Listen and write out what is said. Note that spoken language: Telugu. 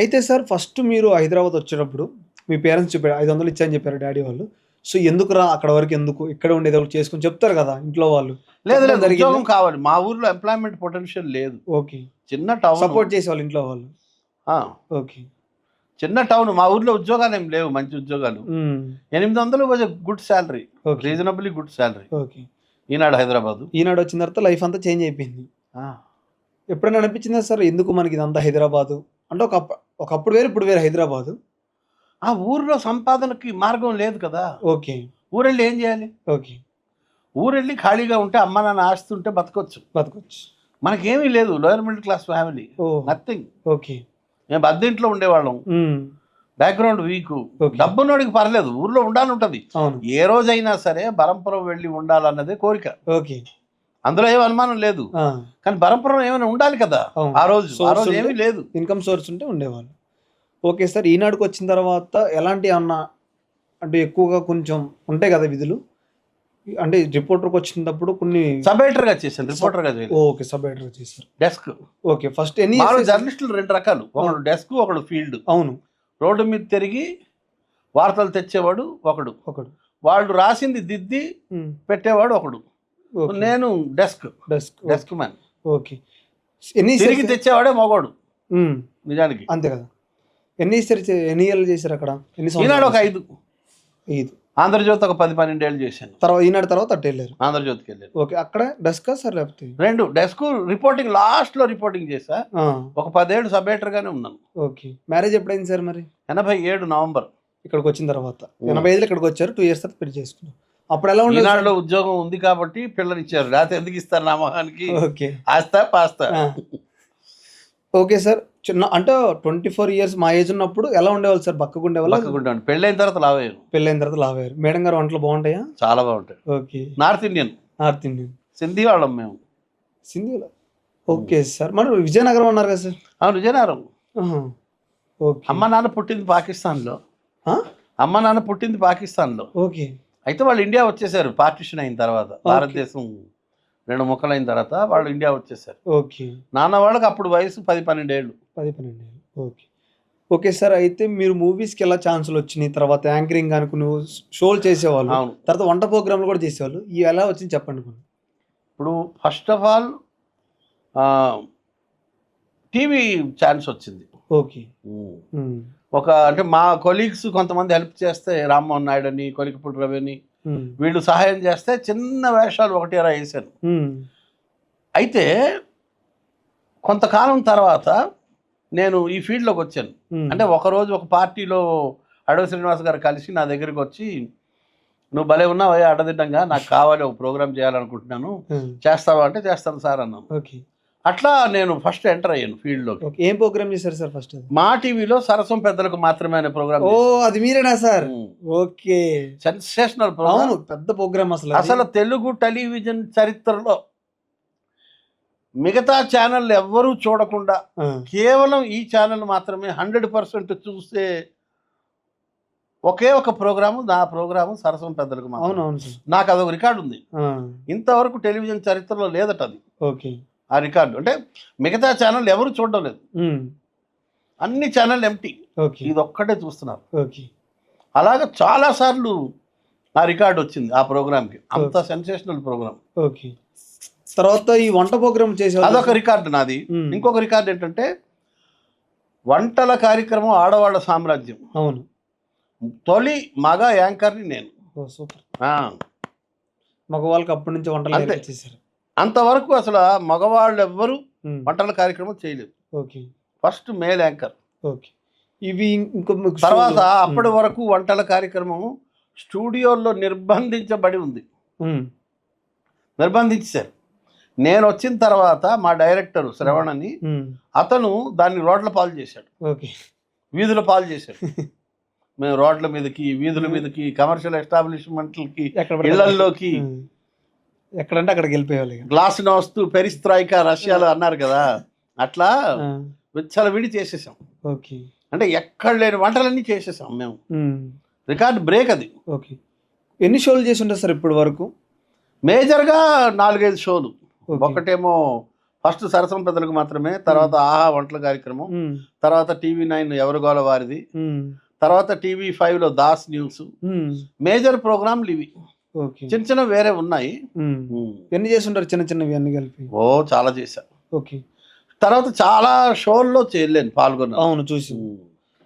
అయితే సార్ ఫస్ట్ మీరు హైదరాబాద్ వచ్చేటప్పుడు మీ పేరెంట్స్ చెప్పారు ఐదు వందలు ఇచ్చాయని చెప్పారు డాడీ వాళ్ళు. సో ఎందుకు రా అక్కడ వరకు ఎందుకు? ఇక్కడ ఉండేది ఒకటి చేసుకుని చెప్తారు కదా ఇంట్లో వాళ్ళు. లేదు లేదు? ఉద్యోగం కావాలి. మా ఊర్లో ఎంప్లాయ్మెంట్ పొటెన్షియల్ లేదు. ఓకే. చిన్న టౌన్ సపోర్ట్ చేసేవాళ్ళు ఇంట్లో వాళ్ళు. ఓకే. చిన్న టౌన్ మా ఊర్లో ఉద్యోగాలు ఏం లేవు మంచి ఉద్యోగాలు. ఎనిమిది వందలు was good salary okay. Reasonably good salary okay. Eenadu Hyderabad. Eenadu వచ్చిన తర్వాత లైఫ్ అంతా చేంజ్ అయిపోయింది. ఎప్పుడైనా అనిపించిందా సార్ ఎందుకు మనకి ఇదంతా హైదరాబాదు? అంటే ఒక ఒకప్పుడు వేరు ఇప్పుడు వేరు హైదరాబాదు. ఆ ఊర్లో సంపాదనకి మార్గం లేదు కదా. ఓకే. ఊరెళ్ళి ఏం చేయాలి? ఓకే. ఊరెళ్ళి ఖాళీగా ఉంటే అమ్మ నాన్న ఆస్తి ఉంటే బతకొచ్చు. బతకొచ్చు. మనకేమీ లేదు lower middle class family nothing okay. మేము బద్దింట్లో ఉండేవాళ్ళం. Background week. డబ్బున్నోడికి పర్లేదు ఊర్లో ఉండాలని ఉంటుంది ఏ రోజైనా సరే బరంపురం వెళ్ళి ఉండాలన్నదే కోరిక. ఓకే. అందులో ఏం అనుమానం లేదు. కానీ బరంపురం ఏమైనా ఉండాలి కదా. ఆ రోజు ఆ రోజు ఏమీ లేదు. ఇన్కమ్ సోర్స్ ఉంటే ఉండేవాళ్ళు. ఓకే సార్ ఈనాడుకి వచ్చిన తర్వాత ఎలాంటి అన్న అంటే ఎక్కువగా కొంచెం ఉంటాయి కదా విధులు? అంటే రిపోర్టర్కి వచ్చినప్పుడు కొన్ని సబ్ ఎడిటర్గా చేశాను రిపోర్టర్గా చేయలేదు. ఓకే సబ్ ఎడిటర్ చేశారు. డెస్క్. ఓకే ఫస్ట్ ఎన్ని? జర్నలిస్టులు రెండు రకాలు. ఒకడు డెస్క్ ఒకడు ఫీల్డ్. అవును. రోడ్డు మీద తిరిగి వార్తలు తెచ్చేవాడు ఒకడు. ఒకడు. వాళ్ళు రాసింది దిద్ది పెట్టేవాడు ఒకడు. నేను desk desk desk man. Okay. ఎన్ని తిరిగి? తెచ్చేవాడే మగవాడు నిజానికి. అంతే కదా. ఎన్ని ఎన్ని ఇయర్లు చేశారు అక్కడ? ఎన్ని ఈనాడు ఒక ఐదు. ఐదు. ఆంధ్రజ్యోతి ఒక పది పన్నెండు ఏళ్ళు చేశాను. తర్వాత ఈనాడు తర్వాత అట్టు వెళ్ళారు. ఆంధ్రజ్యోతికి వెళ్ళాను. ఓకే. అక్కడ డెస్కా సార్ లేకపోతే? రెండు. డెస్క్ రిపోర్టింగ్ లాస్ట్లో రిపోర్టింగ్ చేశా. ఒక పదేళ్ళు సబ్ ఎడిటర్ గానే ఉన్నాను. ఓకే. మ్యారేజ్ ఎప్పుడైంది సార్ మరి? ఎనభై ఏడు నవంబర్. ఇక్కడికి వచ్చిన తర్వాత. ఎనభై ఐదులో ఇక్కడికి వచ్చారు. టూ ఇయర్స్ తర్వాత పెళ్ళి చేసుకున్నాం అప్పుడు ఎలా ఉండేది ఉద్యోగం ఉంది కాబట్టి పిల్లలు ఇచ్చారు. లేకపోతే ఎందుకు ఇస్తారు నా మొహానికి? ఓకే. ఆస్తా పాస్తా. Okay sir. చిన్న అంటే ట్వంటీ ఫోర్ ఇయర్స్ మా ఏజ్ ఉన్నప్పుడు ఎలా ఉండేవాళ్ళు సార్? బక్కగా ఉండేవాళ్ళు? బక్కకుంటాను పెళ్ళైన తర్వాత లావయ్యాను పెళ్ళైన తర్వాత లావారు మేడం గారు వంటలు బాగుంటాయా? చాలా బాగుంటాయి. Okay. North Indian. North Indian. Sindhi వాళ్ళం మేము. సింధీలో ఓకే సార్. మరి విజయనగరం ఉన్నారు కదా సార్? అవును విజయనగరం. ఓకే. అమ్మ నాన్న పుట్టింది పాకిస్తాన్లో? అమ్మ నాన్న పుట్టింది పాకిస్తాన్లో. ఓకే. అయితే వాళ్ళు ఇండియా వచ్చేసారు పార్టిషన్ అయిన తర్వాత. భారతదేశం రెండు ముక్కలైన తర్వాత వాళ్ళు ఇండియా వచ్చేసారు. ఓకే. నాన్న వాళ్ళకి అప్పుడు వయసు పది పన్నెండు ఏళ్ళు పది పన్నెండు ఏళ్ళు. ఓకే. ఓకే సార్ అయితే మీరు మూవీస్కి ఎలా ఛాన్సులు వచ్చినాయి? తర్వాత యాంకరింగ్ అనుకుని షోలు చేసేవాళ్ళు. అవును. తర్వాత వంట ప్రోగ్రాంలు కూడా చేసేవాళ్ళు. ఇవి ఎలా వచ్చింది చెప్పండి. ఇప్పుడు first of all TV chance వచ్చింది ఓకే. ఒక అంటే మా కొలీగ్స్ కొంతమంది హెల్ప్ చేస్తే రామ్మోహన్ నాయుడు అని కొలికపూడి రవి అని. వీళ్ళు సహాయం చేస్తే చిన్న వేషాలు ఒకటి అలా వేశాను. అయితే కొంతకాలం తర్వాత నేను ఈ ఫీల్డ్లోకి వచ్చాను. అంటే ఒకరోజు ఒక పార్టీలో అడవి శ్రీనివాస్ గారు కలిసి నా దగ్గరికి వచ్చి నువ్వు భలే ఉన్నావు అడదిడ్డంగా నాకు కావాలి ఒక ప్రోగ్రామ్ చేయాలనుకుంటున్నాను. చేస్తావా అంటే చేస్తాను సార్ అన్నాను ఓకే అట్లా నేను ఫస్ట్ ఎంటర్ అయ్యాను ఫీల్డ్లోకి. ఏం ప్రోగ్రామ్ చేశారు సార్ ఫస్ట్ మా టీవీలో సరసం పెద్దలకు మాత్రమే అనే ప్రోగ్రామ్ ఓ అది మీరేనా సార్? ఓకే. సెన్సేషనల్ అవును ప్రోగ్రామ్ పెద్ద ప్రోగ్రామ్ అసలు. అసలు తెలుగు టెలివిజన్ చరిత్రలో మిగతా ఛానల్ ఎవ్వరూ చూడకుండా. కేవలం ఈ ఛానల్ మాత్రమే హండ్రెడ్ పర్సెంట్ చూస్తే ఒకే ఒక ప్రోగ్రాము నా ప్రోగ్రాము సరసం పెద్దలకు అవును మాత్రమే. అవును సార్. నాకు అదొక రికార్డు ఉంది. ఇంతవరకు టెలివిజన్ చరిత్రలో లేదట అది. ఓకే. ఆ రికార్డు. అంటే మిగతా ఛానల్ ఎవరు చూడడం లేదు. ఉమ్. అన్ని ఛానల్ ఎంటీ ఓకే ఇది ఒక్కటే చూస్తున్నారు. ఓకే అలాగ చాలా సార్లు ఆ రికార్డు వచ్చింది ఆ ప్రోగ్రామ్కి. అంత సెన్సేషనల్ ప్రోగ్రామ్. ఓకే తర్వాత ఈ వంట ప్రోగ్రామ్ చేసేవాళ్ళు అదొక రికార్డు నాది. ఉమ్. ఇంకొక రికార్డు ఏంటంటే వంటల కార్యక్రమం ఆడవాళ్ళ సామ్రాజ్యం. అవును. తొలి మగ యాంకర్ని నేను. ఓ సూపర్. ఆ, మగవాళ్ళకి అప్పటి నుంచి వంటలు అంతే. అంతవరకు అసలు మగవాళ్ళు ఎవ్వరూ. వంటల కార్యక్రమం చేయలేదు. Okay. First male anchor. Okay. ఇవి ఇంకో మీకు తర్వాత అప్పటి వరకు వంటల కార్యక్రమం స్టూడియోల్లో నిర్బంధించబడి ఉంది. నిర్బంధించారు. నేను వచ్చిన తర్వాత మా డైరెక్టర్ శ్రవణ్ అని ఉమ్. అతను దాన్ని రోడ్ల పాలు చేశాడు. ఓకే. వీధుల పాలు చేశాడు. మేము రోడ్ల మీదకి వీధుల మీదకి కమర్షియల్ ఎస్టాబ్లిష్మెంట్లకి ఇళ్ళల్లోకి. ఎక్కడంటే అక్కడికి వెళ్ళిపోయేవాళ్ళు. గ్లాస్ వస్తూ పెరిస్త్రాయిక రష్యాలో అన్నారు కదా అట్లా ఆ. విచ్చలవిడి చేసేసాం. ఓకే. అంటే ఎక్కడ లేని వంటలన్నీ చేసేసాం మేము. రికార్డ్ బ్రేక్ అది. ఓకే. ఎన్ని షోలు చేసి ఉంటారు సార్ ఇప్పటి వరకు? మేజర్గా నాలుగైదు షోలు. ఒకటేమో ఫస్ట్ సరసం పెద్దలకు మాత్రమే తర్వాత ఆహా వంటల కార్యక్రమం తర్వాత టీవీ నైన్ ఎవరు గోల వారిది తర్వాత టీవీ ఫైవ్లో దాస్ న్యూస్ మేజర్ ప్రోగ్రాంలు ఇవి. చిన్న చిన్న వేరే ఉమ్. ఎన్ని చేస్తుంటారు చిన్న చిన్నవి అన్ని కలిపి? ఓ చాలా చేశా. ఓకే. తర్వాత చాలా షోల్లో చేయలేను పాల్గొన్నా అవును చూసి.